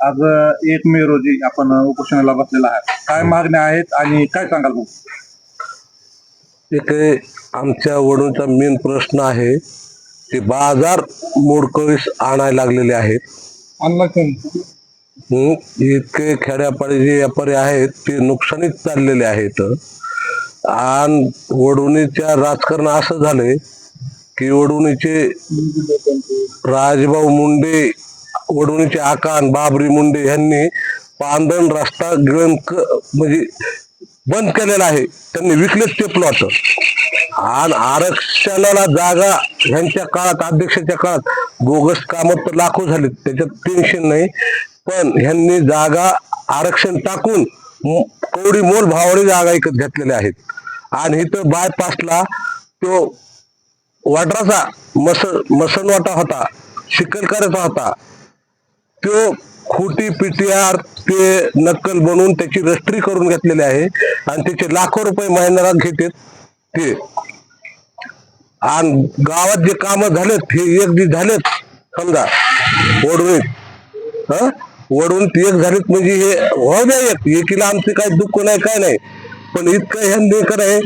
आज एक मे रोजी आपण उपोषणाला बसलेला आहे काय मागण्या आहेत आणि काय सांगाल? इथे आमच्या वडूंचा मेन प्रश्न आहे की बाजार मोडकळीस आणायला लागलेले आहेत. हं, इतके खेड्यापाडी जे व्यापारी आहेत ते नुकसानीत चाललेले आहेत. आणि वडुणीच्या राजकारण असं झालंय की वडुणीचे राजभाऊ मुंडे वडवणीचे आकान बाबरी मुंडे यांनी पांदण रस्ता गिळण म्हणजे बंद केलेला आहे. त्यांनी विकलेच ते प्लॉट आणि आरक्षणाला जागा ह्यांच्या काळात अध्यक्षाच्या काळात बोगस कामं तर लाखो झाले त्याच्यात टेन्शन नाही. पण ह्यांनी जागा आरक्षण टाकून कवडी मोल भावाने जागा विकत घेतलेल्या आहेत. आणि इथं बायपासला तो वाड्राचा मस मसनवाटा होता. शिकलकराचा होता. तो खोटी पीटीआर ते नक्कल बनवून त्याची रजिस्ट्री करून घेतलेली आहे. आणि त्याचे लाखो रुपये महिन्याला घेते ते. आणि गावात जे काम झालेत हे एक दिवस झालेत. समजा वडून हा? वडून एक झालेत म्हणजे हे हो द्या एक. एकीला आमचे काही दुःख नाही काय नाही. पण इतकं हे लेकर आहे.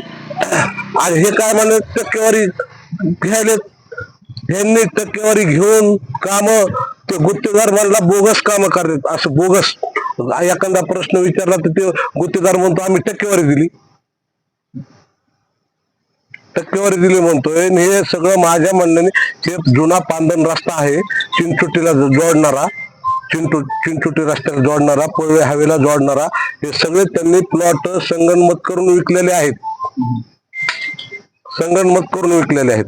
आणि हे काय म्हणे टक्केवारी घ्यायलेत. ह्यांनी टक्केवारी घेऊन काम ते गुत्तेदार म्हणला बोगस काम करतात. असं बोगस एखादा प्रश्न विचारला तर ते गुत्तेदार म्हणतो आम्ही टक्केवारी दिली. टक्केवारी दिली म्हणतोय. हे सगळं माझ्या म्हणण्याने जे जुना पांदन रस्ता आहे चिंचुटीला जोडणारा चिंटू चिंचोटी रस्त्याला जोडणारा पळवे हवेला जोडणारा हे सगळे त्यांनी प्लॉट संगणमत करून विकलेले आहेत. संगणमत करून विकलेले आहेत.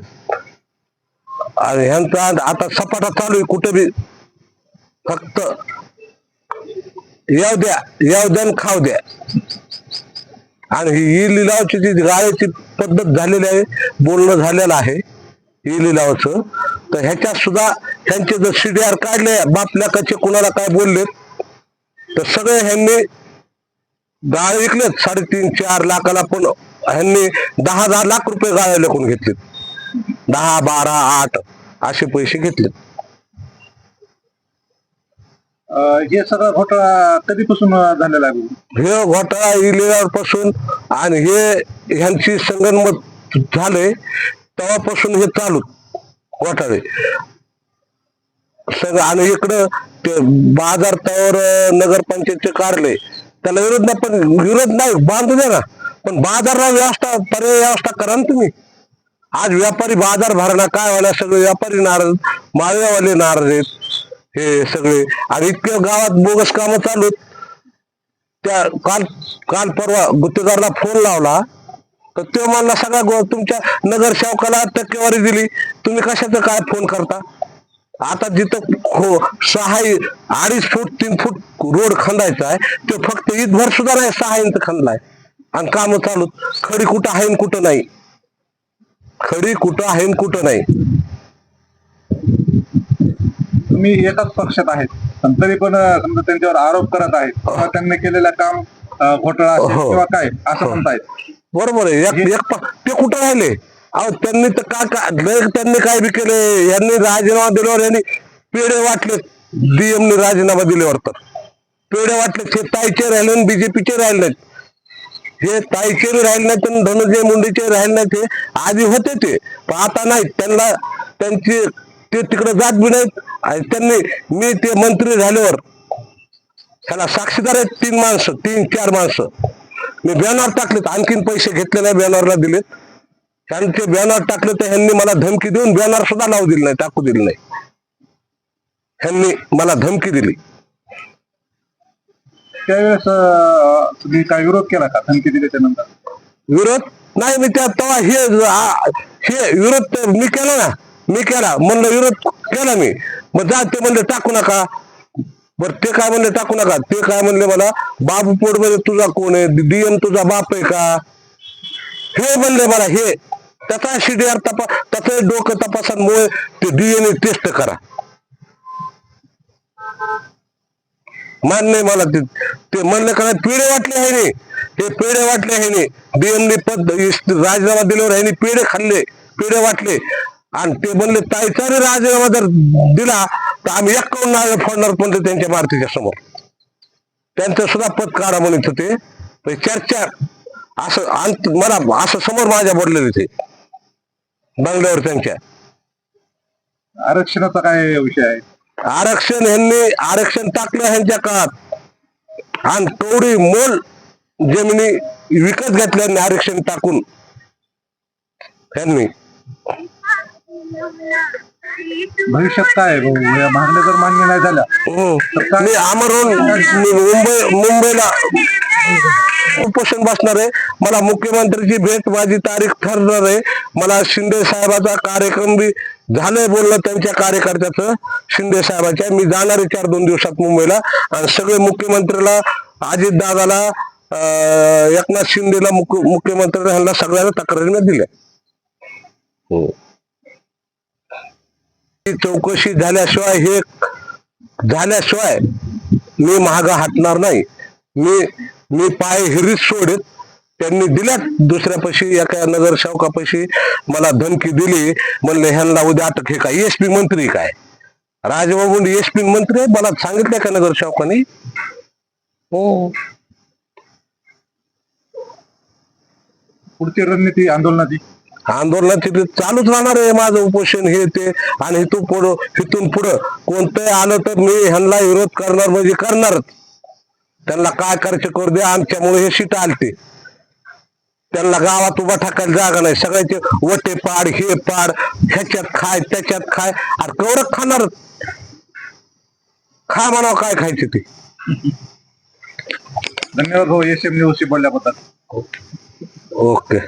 आणि ह्यांचा आता सपाटा चालू आहे. कुठे बी फक्त येऊ द्या येऊ द्या आणि खाऊ द्या. आणि ही लिलावची जी गाळ्याची पद्धत झालेली आहे बोलणं झालेलं आहे ही लिलावचं तर ह्याच्यात सुद्धा ह्यांचे जर सी डी आर काढले बापल्या कचे कुणाला काय बोलले तर सगळे ह्यांनी गाळे विकलेत साडेतीन चार लाखाला पण ह्यांनी दहा दहा लाख रुपये गाळे लेखून घेतलेत. दहा बारा आठ असे पैसे घेतलेत. हे सगळं घोटाळा कधीपासून झालेला आहे हे घोटाळा इलेवर पासून आणि हे ह्यांची संगणमत झाले तेव्हापासून हे चालू घोटाळे. सगळं आणि इकडं ते बाजार तवर नगरपंचायतचे कार्यालय त्याला विरोध नाही पण विरोध नाही बांधू द्या ना. पण बाजारला व्यवस्था पर्याय व्यवस्था करा ना तुम्ही. आज व्यापारी बाजार भरणा काय व्हायला सगळे व्यापारी नाराज माळव्यावाले नाराज आहेत. हे सगळे. आणि इतक्या गावात बोगस कामं चालू त्या काल काल परवा गुत्तेदारला फोन लावला. तर तो म्हणला सगळ्या गो तुमच्या नगरसेवकाला टक्केवारी दिली. तुम्ही कशाचं काय फोन करता? आता जिथं खो सहा अडीच फूट तीन फूट रोड खंदायचा आहे तो फक्त ईदभर सुद्धा नाही सहा इंच खंदलाय आणि काम चालू खडी कुठं आहे कुठं नाही. खडी कुठं आहे कुठं नाही. तुम्ही एकाच पक्षात आहेत. पण तरी पण समजा त्यांच्यावर आरोप करत आहेत. किंवा त्यांनी केलेलं काम अं, घोटाळा असेल हो. किंवा काय असं म्हणतायत. बरोबर आहे. एक एक प- ते कुठं राहिले? अहो त्यांनी तर काय काय लय त्यांनी काय बी केले? यांनी राजीनामा दिल्यावर यांनी पेढे वाटले. डीएम ने राजीनामा दिल्यावर तर. पेढे वाटले. ते ताईचे राहिले आणि बीजेपीचे राहिले नाहीत. हे ताईचे बी राहिले नाहीत आणि धनंजय मुंडेचे राहिले नाहीत हे. आधी होते ते. पण आता नाही. त्यांना त्यांची ते तिकडे जात बी नाहीत. आणि त्यांनी मी ते मंत्री झाल्यावर ह्याला साक्षीदार आहेत तीन माणसं तीन चार माणसं. मी बॅनर टाकलेत. आणखीन पैसे घेतले नाही बॅनरला दिलेत. त्यांचे बॅनर टाकले तर ह्यांनी मला धमकी देऊन बॅनर सुद्धा लावू दिले नाही टाकू दिले नाही. ह्यांनी मला धमकी दिली. त्यावेळेस तुम्ही काय विरोध केला का धमकी दिल्याच्या नंतर विरोध? नाही मी त्या तेव्हा हे हे विरोध मी केला ना. मी केला. म्हणलं विरोध केला मी. मग जा ते म्हणले टाकू नका. बर ते काय म्हणले टाकू नका. ते काय म्हणले मला बाबू पोटमध्ये तुझा कोण आहे? डीएम तुझा बाप आहे का? हे म्हणले मला हे. त्याचा सीडीआर तपास त्याचं डोकं तपासामुळे ते डीएनए टेस्ट करा. मान्य मला ते. ते म्हणलं का पेढे वाटले आहे रे हे पेढे वाटले आहे रे डीएमने पद राजीनामा दिल्यावर ह्याने पेढे खाल्ले. पेढे वाटले. आणि ते म्हणले ताईचा रे राजीनामा जर दिला तर आम्ही एक करून नारळ फोडणार पण त्यांच्या मारुतीच्या समोर. त्यांचं सुद्धा पद काढा म्हणत होते. चर्चा असं अंत मला असं समोर माझ्या बोललेले ते. बंगल्यावर त्यांच्या. आरक्षणाचा काय विषय आहे? आरक्षण यांनी आरक्षण टाकलं ह्यांच्या काळात. आणि तेवढी मोल जमिनी विकत घेतल्या आरक्षण टाकून यांनी भविष्यात काय आहे? भाऊ या मागण्या जर मान्य नाही झाल्या हम्म. मी आमरून मी मुंबई मुंबईला उपोषण बसणार आहे. मला मुख्यमंत्र्याची भेट माझी तारीख ठरणार आहे. मला शिंदे साहेबाचा कार्यक्रम बी झालंय बोलणं त्यांच्या कार्यकर्त्याचं. शिंदे साहेबाच्या मी जाणार आहे चार दोन दिवसात मुंबईला. आणि सगळे मुख्यमंत्र्याला अजित दादाला एकनाथ शिंदेला मुख्य मुख्यमंत्र्याला ह्यांना सगळ्यांना तक्रारी मी दिल्या. हो ही. चौकशी झाल्याशिवाय हे झाल्याशिवाय मी महाग हटणार नाही. मी मी पाय हिरीत सोडत त्यांनी दिल्यात. दुसऱ्यापाशी एका नगर मला धमकी दिली. म्हणले ह्यांना उद्या अटक हे काय एसपी मंत्री काय? राजबाबू एसपी मंत्री आहे? मला सांगितलं का नगर हो. पुढची रणनीती आंदोलनाची. आंदोलनाची ते चालूच राहणार आहे. माझं उपोषण हे ते आणि इथून पुढं इथून पुढं कोणतंही आलं तर मी ह्यांना विरोध करणार म्हणजे करणारच त्यांना काय करायचं करू दे आमच्यामुळे हे सीट आलते. त्यांना गावात उभा टाकायला जागा नाही. सगळ्याचे वटे पाड हे पाड ह्याच्यात खाय त्याच्यात खाय. अरे कवरच खाणार? खा म्हणावं काय खायचे ते. धन्यवाद भाऊ. एस एम न्यूजशी बोलल्याबद्दल. ओके.